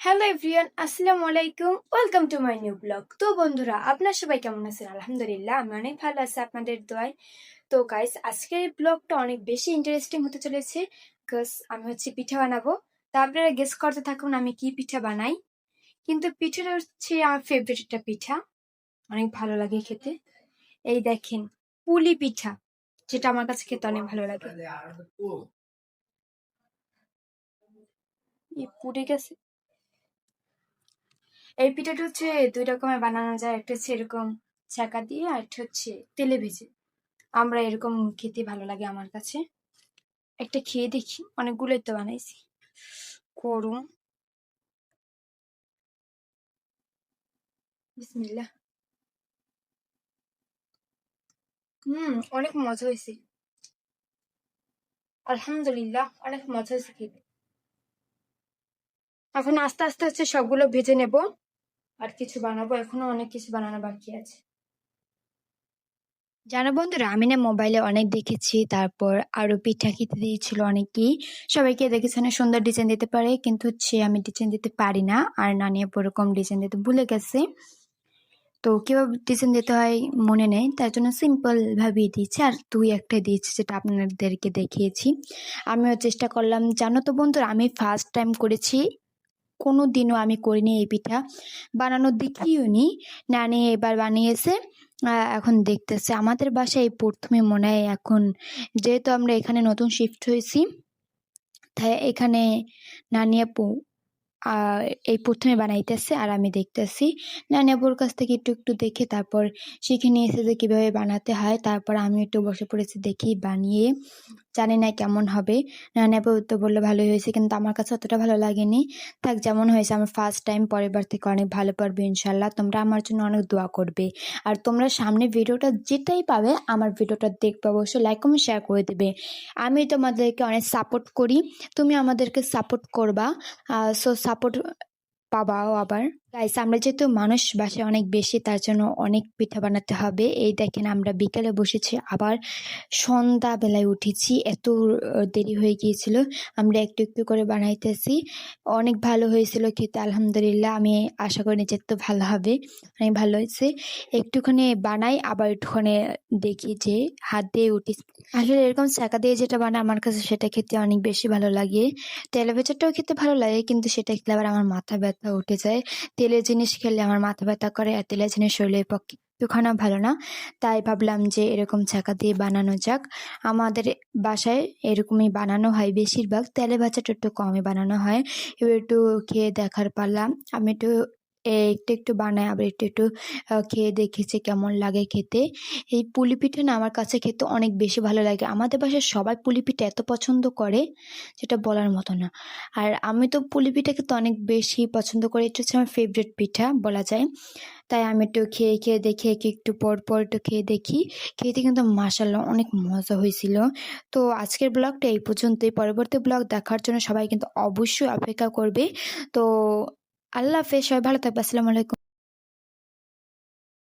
Hello everyone আসসালামু আলাইকুম welcome to my new blog তো বন্ধুরা আপনার সবাই কেমন আছেন? আলহামদুলিল্লাহ আমি অনেক ভালো আছি আপনাদের দোয়ায়। তো গাইস আজকের এই ব্লগটা অনেক বেশি ইন্টারেস্টিং হতে চলেছে বিকজ আমি হচ্ছে পিঠা বানাবো। তা আপনারা গেস করতে থাকুন আমি কি পিঠা বানাই। কিন্তু পিঠাটা হচ্ছে আমার ফেভারিট একটা পিঠা। অনেক ভালো লাগে খেতে। এই দেখেন পুলি পিঠা যেটা আমার কাছে খেতে অনেক ভালো লাগে। পুড়ে গেছে। এই পিঠাটা হচ্ছে দুই রকমের বানানো যায়। একটা হচ্ছে এরকম চাকা দিয়ে আর একটা হচ্ছে তেলে ভেজে। আমরা এরকম খেতে ভালো লাগে আমার কাছে। একটা খেয়ে দেখি। অনেকগুলোই তো বানাইছি। করুন হুম, অনেক মজা হয়েছে। আলহামদুলিল্লাহ, অনেক মজা হয়েছে খেতে। এখন আস্তে আস্তে হচ্ছে সবগুলো ভেজে নেব। আর কিছু বানাবো, এখনও অনেক কিছু বানানো বাকি আছে। জানো বন্ধুরা, আমি না মোবাইলে অনেক দেখেছি, তারপর আরও পিঠা খেতে দিয়েছিল অনেকেই। সবাইকে দেখেছে না সুন্দর ডিজাইন দিতে পারে, কিন্তু হচ্ছে আমি ডিজাইন দিতে পারি না, আর নানি ওরকম ডিজাইন দিতে ভুলে গেছে। তো কীভাবে ডিজাইন দিতে হয় মনে নেই, তার জন্য সিম্পল ভাবেই দিয়েছি, আর দুই একটা দিয়েছি যেটা আপনাদেরকে দেখিয়েছি। আমিও চেষ্টা করলাম। জানো তো বন্ধুরা, আমি ফার্স্ট টাইম করেছি কোনো দিনও আমি করিনি এই পিঠা। বানানো দেখিও নি নানি এবার বানিয়েছে এখন দেখতেছে। আমাদের বাসায় প্রথমে মনে হয় এখন যেহেতু আমরা এখানে নতুন শিফট হয়েছি, তাই এখানে নানি আপু এই প্রথমে বানাইতেছে আর আমি দেখতেছি। নানি আপুর কাছ থেকে একটু একটু দেখে তারপর শিখে নিয়েছে যে কীভাবে বানাতে হয়। তারপর আমি একটু বসে পড়েছি দেখি বানিয়ে। জানি না কেমন হবে। নানি আপু তো বলল ভালোই হয়েছে, কিন্তু আমার কাছে অতটা ভালো লাগেনি। থাক, যেমন হয়েছে, আমার ফার্স্ট টাইম পরের বার থেকে অনেক ভালো পারবে ইনশাল্লাহ তোমরা আমার জন্য অনেক দোয়া করবে। আর তোমরা সামনে ভিডিওটা যেটাই পাবে, আমার ভিডিওটা দেখবে অবশ্যই। লাইক কমেন্ট শেয়ার করে দেবে। আমি তোমাদেরকে অনেক সাপোর্ট করি। তুমি আমাদেরকে সাপোর্ট করবা। সো পাবাও আবার। গাইস আমরা যেহেতু মানুষ, বাসায় অনেক বেশি, তার জন্য অনেক পিঠা বানাতে হবে। এই দেখেন, আমরা বিকালে বসেছি, আবার সন্ধ্যা বেলায় উঠেছি। এত দেরি হয়ে গিয়েছিল, আমরা একটু একটু করে বানাইতেছি। অনেক ভালো হয়েছিল খেতে, আলহামদুলিল্লাহ। আমি আশা করি যে তো ভালো হবে, অনেক ভালো হয়েছে। একটুখানি বানাই, আবার একটুখানি দেখি যে হাত দিয়ে উঠি। আসলে এরকম চাকা দিয়ে যেটা বানায় আমার কাছে সেটা খেতে অনেক বেশি ভালো লাগে। তেলে ভেজাটাও খেতে ভালো লাগে, কিন্তু সেটা খেলে আবার আমার মাথা ব্যথা উঠে যায়। তেলের জিনিস খেলে আমার মাথা ব্যথা করে আর তেলের জিনিস শরীরের পক্ষে একটুখানা ভালো না। তাই ভাবলাম যে এরকম ছাকা দিয়ে বানানো যাক। আমাদের বাসায় এরকমই বানানো হয় বেশিরভাগ। তেলে ভাজাটা একটু কমই বানানো হয়। এবার একটু খেয়ে দেখার পারলাম। আমি একটু একটু একটু বানাই আবার একটু একটু খেয়ে দেখেছি কেমন লাগে খেতে। এই পুলি পিঠে না আমার কাছে খেতে অনেক বেশি ভালো লাগে। আমাদের বাসায় সবাই পুলি পিঠে এত পছন্দ করে যেটা বলার মতো না। আর আমি তো পুলি পিঠা খেতে অনেক বেশি পছন্দ করি। এটা হচ্ছে আমার ফেভারিট পিঠা বলা যায়। তাই আমি একটু খেয়ে খেয়ে দেখে, একটু পর পর একটু খেয়ে দেখি। খেতে কিন্তু মাসাল্লাহ অনেক মজা হয়েছিল। তো আজকের ব্লগটা এই পর্যন্তই। পরবর্তী ব্লগ দেখার জন্য সবাই কিন্তু অবশ্যই অপেক্ষা করবে। তো আল্লাহ হাফেজ সবাই ভালো থাকবে আসসালামু আলাইকুম।